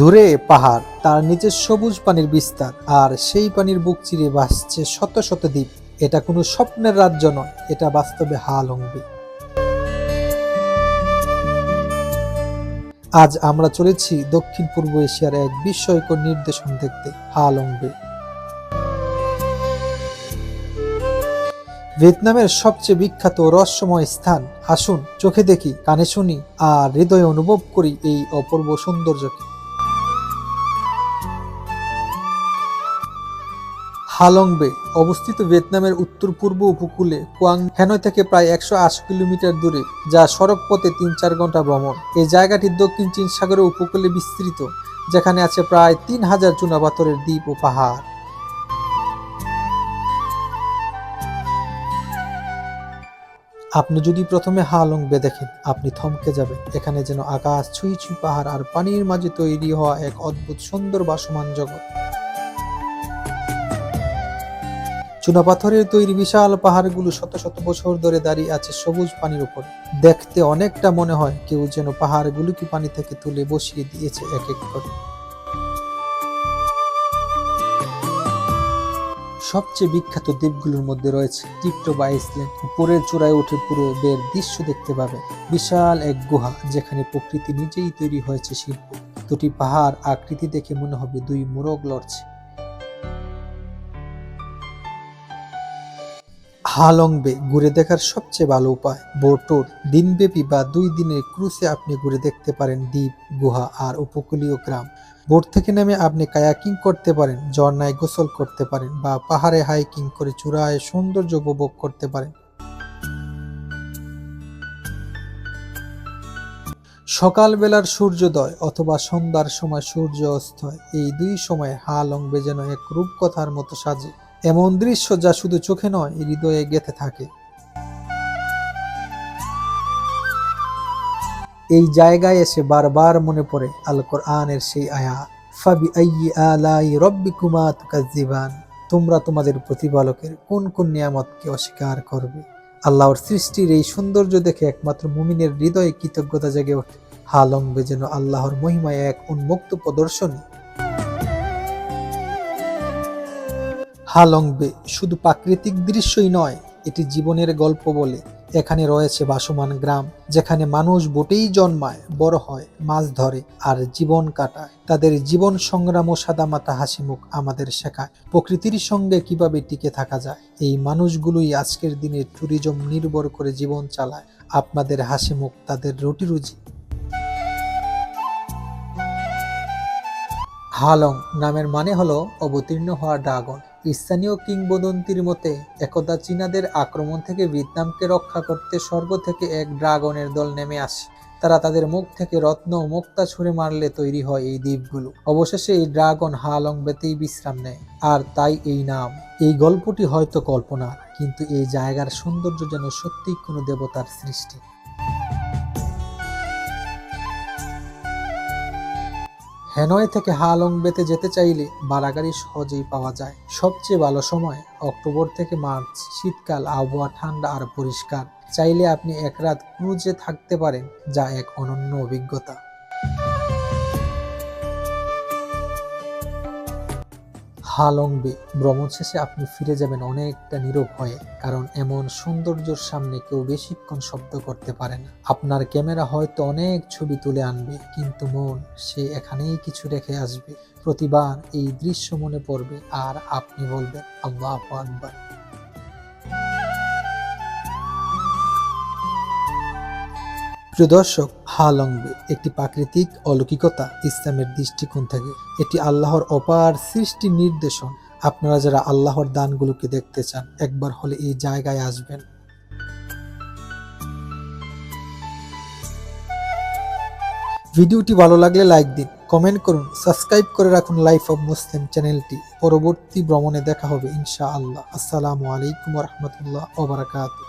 দূরে পাহাড়, তার নিচে সবুজ পানির বিস্তার, আর সেই পানির বুক চিরে ভাসছে শত শত দ্বীপ। এটা কোনো স্বপ্নের রাজ্য নয়, এটা বাস্তবে হালংবে আজ আমরা চলেছি দক্ষিণ পূর্ব এশিয়ার এক বিস্ময়কর নির্দেশন দেখতে হালংবে ভিয়েতনামের সবচেয়ে বিখ্যাত রহস্যময় স্থান, আসুন চোখে দেখি, কানে শুনি, আর হৃদয়ে অনুভব করি এই অপূর্ব সৌন্দর্যকে। হালং বে অবস্থিত ভিয়েতনামের উত্তর পূর্ব উপকূলে কুয়াং হ্যানয় থেকে প্রায় একশো আশি কিলোমিটার দূরে, যা সড়ক পথে তিন চার ঘণ্টা ভ্রমণ। এই জায়গাটি দক্ষিণ চীন সাগরের উপকূলে বিস্তৃত, যেখানে আছে প্রায় তিন হাজার চুনাপাথরের দ্বীপ ও পাহাড়। আপনি যদি প্রথমে হালং বে দেখেন, আপনি থমকে যাবেন। এখানে যেন আকাশ ছুঁই ছুঁই পাহাড় আর পানির মাঝে তৈরি হওয়া এক অদ্ভুত সুন্দর বাসমান জগৎ। চুনাপাথরের তৈরি বিশাল পাহাড়গুলো শত শত বছর ধরে দাঁড়িয়ে আছে সবুজ পানির উপর। দেখতে অনেকটা মনে হয় কেউ যেন পাহাড়গুলোকে পানি থেকে তুলে বসিয়ে দিয়েছে এক এক করে। সবচেয়ে বিখ্যাত দ্বীপগুলোর মধ্যে রয়েছে টিপটো বা আইসল্যান্ড উপরের চূড়ায় উঠে পুরো বের দৃশ্য দেখতে পাবে। বিশাল এক গুহা যেখানে প্রকৃতি নিজেই তৈরি হয়েছে শিল্প। দুটি পাহাড় আকৃতি দেখে মনে হবে দুই মোরগ লড়ছে। হালং বে ঘুরে দেখার সবচেয়ে ভালো উপায়। বোটোর দিনব্যাপী বা দুই দিনের ক্রুজে আপনি ঘুরে দেখতে পারেন দ্বীপ, গুহা আর উপকূলীয় গ্রাম। বোট থেকে নেমে আপনি কায়াকিং করতে পারেন, ঝর্ণায় গোসল করতে পারেন বা পাহাড়ে হাইকিং করে চূড়ায় সৌন্দর্য উপভোগ করতে পারেন। সকালবেলার সূর্যোদয় অথবা সন্ধ্যার সময় সূর্য অস্ত এই দুই সময় হালং বে যেন এক রূপকথার মতো সাজে। এমন দৃশ্য যা শুধু চোখে নয়, হৃদয়ে গেঁথে থাকে। এই জায়গায় এসে বারবার মনে পড়ে আল কোরআনের সেই আয়া ফাবি আলাই রব্বিকুমা তুকাজ্জিবান তোমরা তোমাদের প্রতিপালকের কোন কোন নিয়ামতকে অস্বীকার করবে? আল্লাহর সৃষ্টির এই সৌন্দর্য দেখে একমাত্র মুমিনের হৃদয়ে কৃতজ্ঞতা জেগে ওঠে। হালংবে যেন আল্লাহর মহিমায় এক উন্মুক্ত প্রদর্শনী। হালংবে শুধু প্রাকৃতিক দৃশ্যই নয়, এটি জীবনের গল্প বলে। এখানে রয়েছে বাসমান গ্রাম, যেখানে মানুষ বোটেই জন্মায়, বড় হয়, মাছ ধরে আর জীবন কাটায়। তাদের জীবন সংগ্রাম ও সাদামাটা হাসি মুখ আমাদের শেখায়। প্রকৃতির সঙ্গে কীভাবে টিকে থাকা যায়? এই মানুষগুলোই আজকের দিনে ট্যুরিজম নির্ভর করে জীবন চালায়। আপনাদের হাসি মুখ, তাদের রুটি রুজি। হালং নামের মানে হলো অবতীর্ণ হওয়া ড্রাগন। স্থানীয় কিংবদন্তির মতে, একদা চীনাদের আক্রমণ থেকে ভিয়েতনামকে রক্ষা করতে স্বর্গ থেকে এক ড্রাগনের দল নেমে আসে। তারা তাদের মুখ থেকে রত্ন মুক্তা ছুঁড়ে মারলে তৈরি হয় এই দ্বীপগুলো। অবশেষে এই ড্রাগন হালং বেতেই বিশ্রাম নেয়। আর তাই এই নাম। এই গল্পটি হয়তো কল্পনা কিন্তু এই জায়গার সৌন্দর্য যেন সত্যিই কোনো দেবতার সৃষ্টি। হ্যানয় থেকে হালং বেতে যেতে চাইলে বাড়াগাড়ি সহজেই পাওয়া যায়। সবচেয়ে ভালো সময় অক্টোবর থেকে মার্চ। শীতকাল, আবহাওয়া ঠান্ডা আর পরিষ্কার। চাইলে আপনি এক রাত ক্রুজে থাকতে পারেন, যা এক অনন্য অভিজ্ঞতা। হালংবে। ভ্রমণ শেষে আপনি ফিরে যাবেন অনেকটা নীরব হয়ে, কারণ এমন সৌন্দর্যের সামনে কেউ বেশিক্ষণ শব্দ করতে পারে না। আপনার ক্যামেরা হয়তো অনেক ছবি তুলে আনবে, কিন্তু মন সে এখানেই কিছু রেখে আসবে। প্রতিবার এই দৃশ্য মনে পড়বে, আর আপনি বলবেন, আল্লাহ আকবার। প্রিয় দর্শক হালংবে একটি প্রাকৃতিক অলৌকিকতা ইসলামের দৃষ্টিকোণ থেকে। এটি আল্লাহর অপার সৃষ্টি নির্দেশন। আপনারা যারা আল্লাহর দানগুলোকে দেখতে চান, একবার হলে এই জায়গায় আসবেন। ভিডিওটি ভালো লাগলে লাইক দিন, কমেন্ট করুন, সাবস্ক্রাইব করে রাখুন লাইফ অফ মুসলিম চ্যানেলটি। পরবর্তী ভ্রমণে দেখা হবে ইনশা আল্লাহ আসসালামু আলাইকুম রহমতুল্লাহ ওবরাকাতু